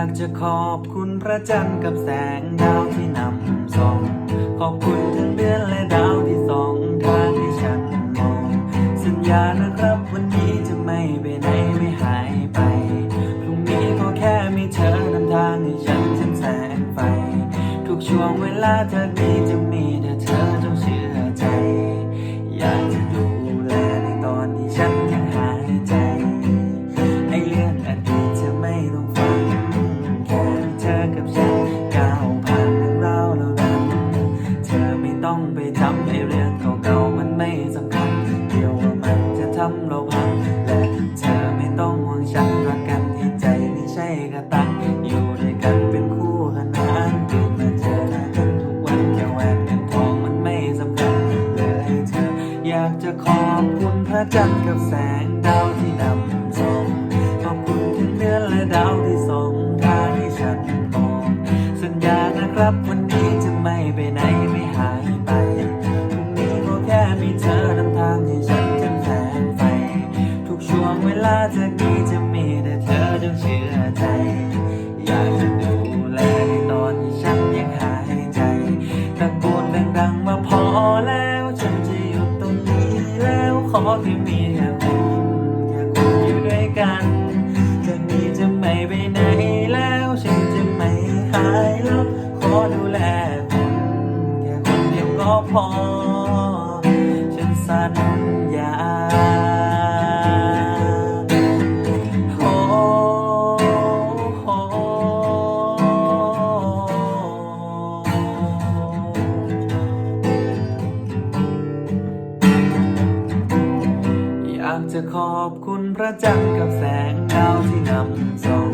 ากจะขอบคุณพระจันทร์กับแสงดาวที่นำส่อง ขอบคุณทั้งเดือนและดาวที่ส่องทางให้ฉันมอง สัญญานะครับวันนี้จะไม่ไปไหนไม่หายไป พรุ่งนี้ก็แค่มีเธอนำทางให้ฉันเช่นแสงไฟ ทุกช่วงเวลาเธอดีจะ ตังอยู่ด้วยกันเป็นคู่ขนานตื่นมาเจอหน้ากันทุกวันแค่แหวนเงินทองมันไม่สำคัญเลยเธออยากจะขอบคุณพระจันทร์กับแสงดาวที่นำส่องขอบคุณถึงเดือนและดาวที่ส่องทางให้ฉันมองสัญญานะครับวันนี้จะไม่ไปไหนไม่หายไปพรุ่งนี้ก็แค่มีเธอนำทางให้ฉันจนแสงไฟทุกช่วงเวลาจากนี้จะ จงเชื่อใจ อยากจะดูแลในตอนที่ฉันยังหายใจตะโกนดังๆว่าพอแล้ว ฉันจะหยุดตรงนี้แล้วขอแค่มีแค่คุณแค่คุณอยู่ด้วยกันจากนี้จะไม่ไปไหนแล้ว ฉันจะไม่หายแล้วขอดูแลคุณแค่คนเดียวก็พอ จะขอบคุณพระจันทร์กับแสงดาวที่นำส่อง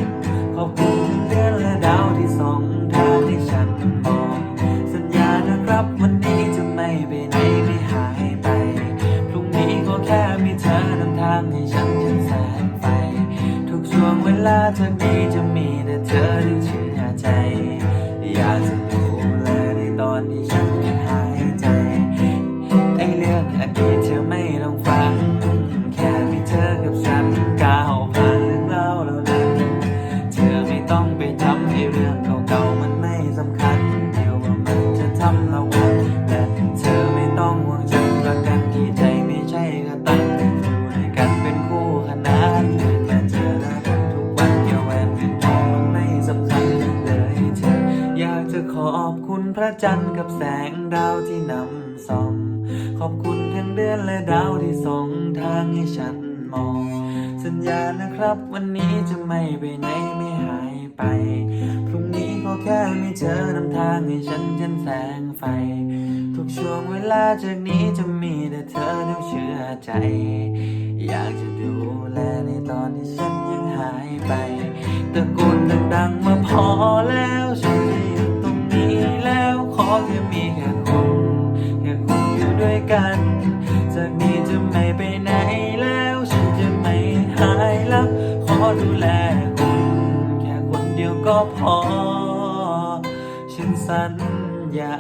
ขอบคุณเดือนและดาวที่ส่องทางให้ฉันมอง สัญญานะครับวันนี้จะไม่ไปไหนไม่หายไปพรุ่งนี้ก็แค่มีเธอนำทางให้ฉันถึงแสงไฟทุกช่วงเวลาจากนี้จะมีแต่เธอที่ชื่อใจ อยากจะดูแลในตอนที่ฉัน ขอบคุณพระจันทร์กับแสงดาวที่นำส่อง ขอบคุณทั้งเดือนและดาวที่ส่องทางให้ฉันมอง สัญญานะครับวันนี้จะไม่ไปไหนไม่หายไป พรุ่งนี้ก็แค่ไมีเธอนำทางให้ฉันจนแสงไฟ ทุกช่วงเวลาจากนี้จะมีแต่เธอต้องเชื่อใจ อยากจะดูแลในตอนที่ฉันยังหายไปตะโกนดังๆมาพอแล้ว กัน จากนี้จะไม่ไปไหนแล้ว ฉันจะไม่หายลับ ขอดูแลคุณ แค่คนเดียวก็พอ ฉันสัญญา